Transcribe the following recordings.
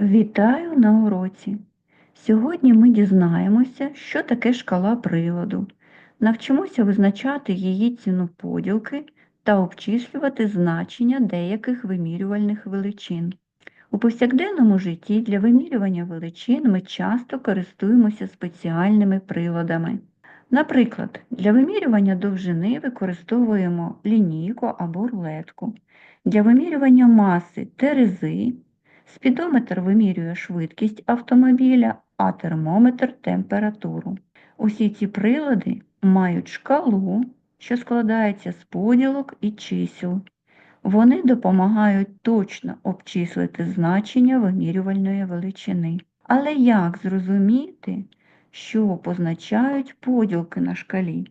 Вітаю на уроці! Сьогодні ми дізнаємося, що таке шкала приладу, навчимося визначати її ціну поділки та обчислювати значення деяких вимірювальних величин. У повсякденному житті для вимірювання величин ми часто користуємося спеціальними приладами. Наприклад, для вимірювання довжини використовуємо лінійку або рулетку, для вимірювання маси терези, Спідометр вимірює швидкість автомобіля, а термометр температуру. Усі ці прилади мають шкалу, що складається з поділок і чисел. Вони допомагають точно обчислити значення вимірювальної величини. Але як зрозуміти, що позначають поділки на шкалі?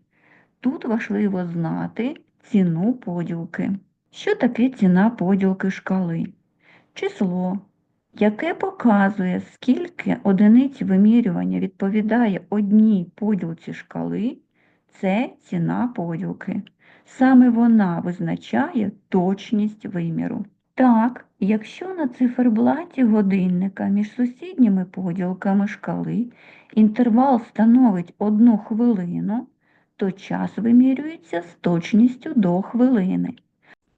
Тут важливо знати ціну поділки. Що таке ціна поділки шкали? Число, яке показує, скільки одиниць вимірювання відповідає одній поділці шкали, це ціна поділки. Саме вона визначає точність виміру. Так, якщо на циферблаті годинника між сусідніми поділками шкали інтервал становить одну хвилину, то час вимірюється з точністю до хвилини.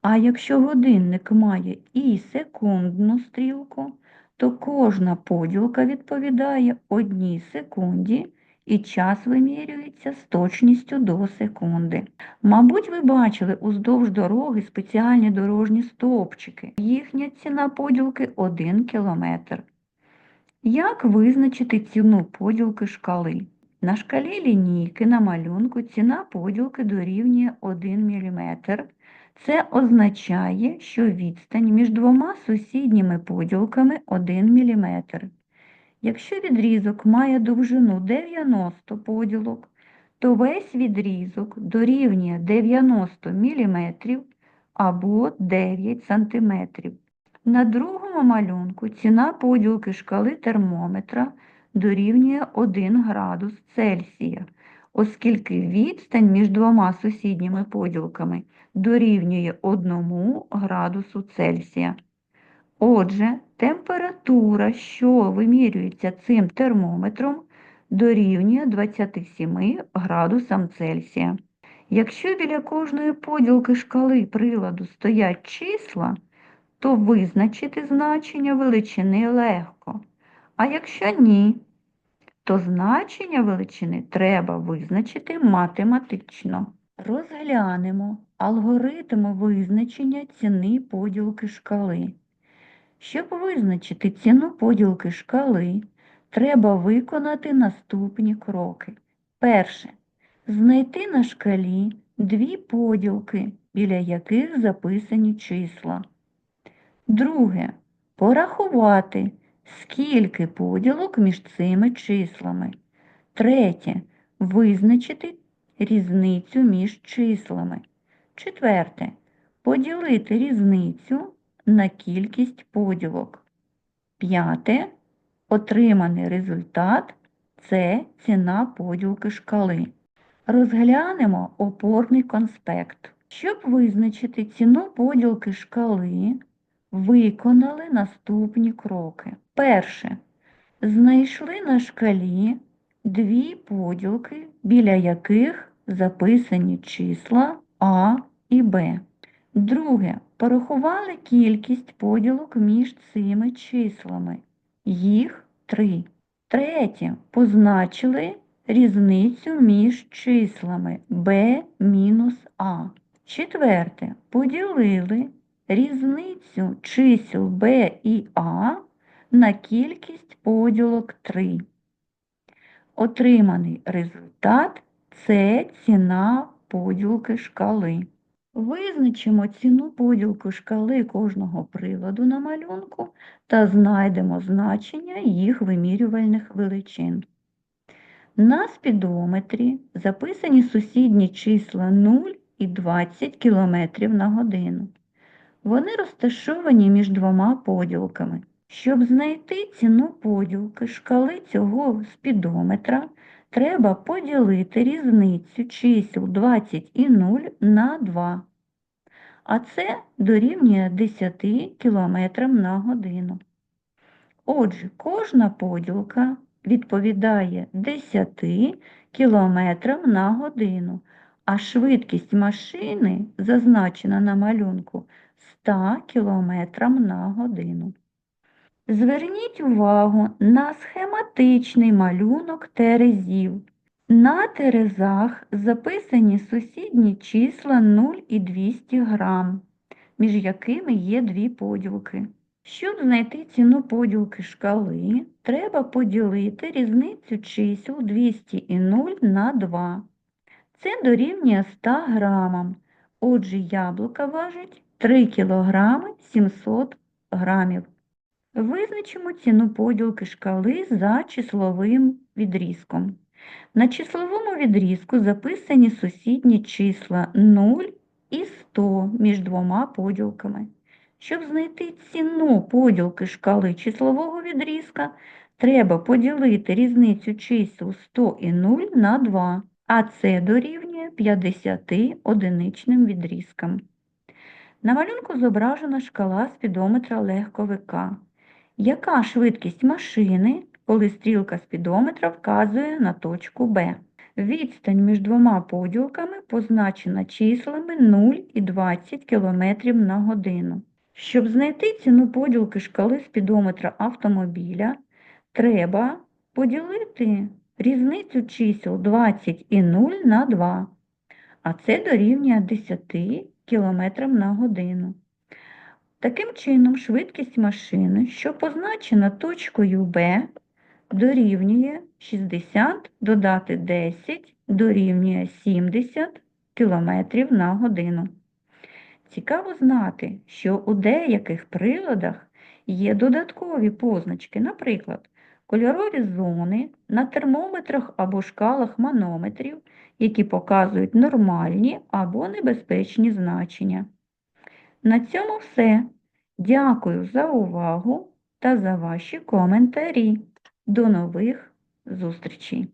А якщо годинник має і секундну стрілку, то кожна поділка відповідає одній секунді і час вимірюється з точністю до секунди. Мабуть, ви бачили уздовж дороги спеціальні дорожні стовпчики. Їхня ціна поділки 1 кілометр. Як визначити ціну поділки шкали? На шкалі лінійки на малюнку ціна поділки дорівнює 1 мм. Це означає, що відстань між двома сусідніми поділками 1 мм. Якщо відрізок має довжину 90 поділок, то весь відрізок дорівнює 90 мм або 9 см. На другому малюнку ціна поділки шкали термометра дорівнює 1 градус Цельсія, оскільки відстань між двома сусідніми поділками дорівнює 1 градусу Цельсія. Отже, температура, що вимірюється цим термометром, дорівнює 27 градусам Цельсія. Якщо біля кожної поділки шкали приладу стоять числа, то визначити значення величини легко. А якщо ні, то значення величини треба визначити математично. Розглянемо алгоритм визначення ціни поділки шкали. Щоб визначити ціну поділки шкали, треба виконати наступні кроки. Перше. Знайти на шкалі дві поділки, біля яких записані числа. Друге. Порахувати, скільки поділок між цими числами. Третє. Визначити різницю між числами. Четверте. Поділити різницю на кількість поділок. П'яте. Отриманий результат це ціна поділки шкали. Розглянемо опорний конспект. Щоб визначити ціну поділки шкали, виконали наступні кроки. Перше. Знайшли на шкалі дві поділки, біля яких записані числа А і Б. Друге. Порахували кількість поділок між цими числами. Їх три. Третє. Позначили різницю між числами b мінус А. Четверте. Поділили різницю чисел b і А на кількість поділок 3. Отриманий результат це ціна поділки шкали. Визначимо ціну поділки шкали кожного приладу на малюнку та знайдемо значення їх вимірювальних величин. На спідометрі записані сусідні числа 0 і 20 км на годину. Вони розташовані між двома поділками. Щоб знайти ціну поділки шкали цього спідометра, треба поділити різницю чисел 20 і 0 на 2. А це дорівнює 10 км на годину. Отже, кожна поділка відповідає 10 кілометрам на годину, а швидкість машини зазначена на малюнку 100 кілометрам на годину. Зверніть увагу на схематичний малюнок терезів. На терезах записані сусідні числа 0 і 200 грам, між якими є дві поділки. Щоб знайти ціну поділки шкали, треба поділити різницю чисел 200 і 0 на 2. Це дорівнює 100 грамам. Отже, яблука важить 3 кілограми 700 грамів. Визначимо ціну поділки шкали за числовим відрізком. На числовому відрізку записані сусідні числа 0 і 100 між двома поділками. Щоб знайти ціну поділки шкали числового відрізка, треба поділити різницю чисел 100 і 0 на 2, а це дорівнює 50 одиничним відрізкам. На малюнку зображена шкала спідометра легковика. Яка швидкість машини, коли стрілка спідометра вказує на точку Б? Відстань між двома поділками позначена числами 0 і 20 км на годину. Щоб знайти ціну поділки шкали спідометра автомобіля, треба поділити різницю чисел 20 і 0 на 2, а це дорівнює 10 км на годину. Таким чином, швидкість машини, що позначена точкою Б, дорівнює 60 додати 10 дорівнює 70 км на годину. Цікаво знати, що у деяких приладах є додаткові позначки, наприклад, кольорові зони на термометрах або шкалах манометрів, які показують нормальні або небезпечні значення. На цьому все. Дякую за увагу та за ваші коментарі. До нових зустрічей!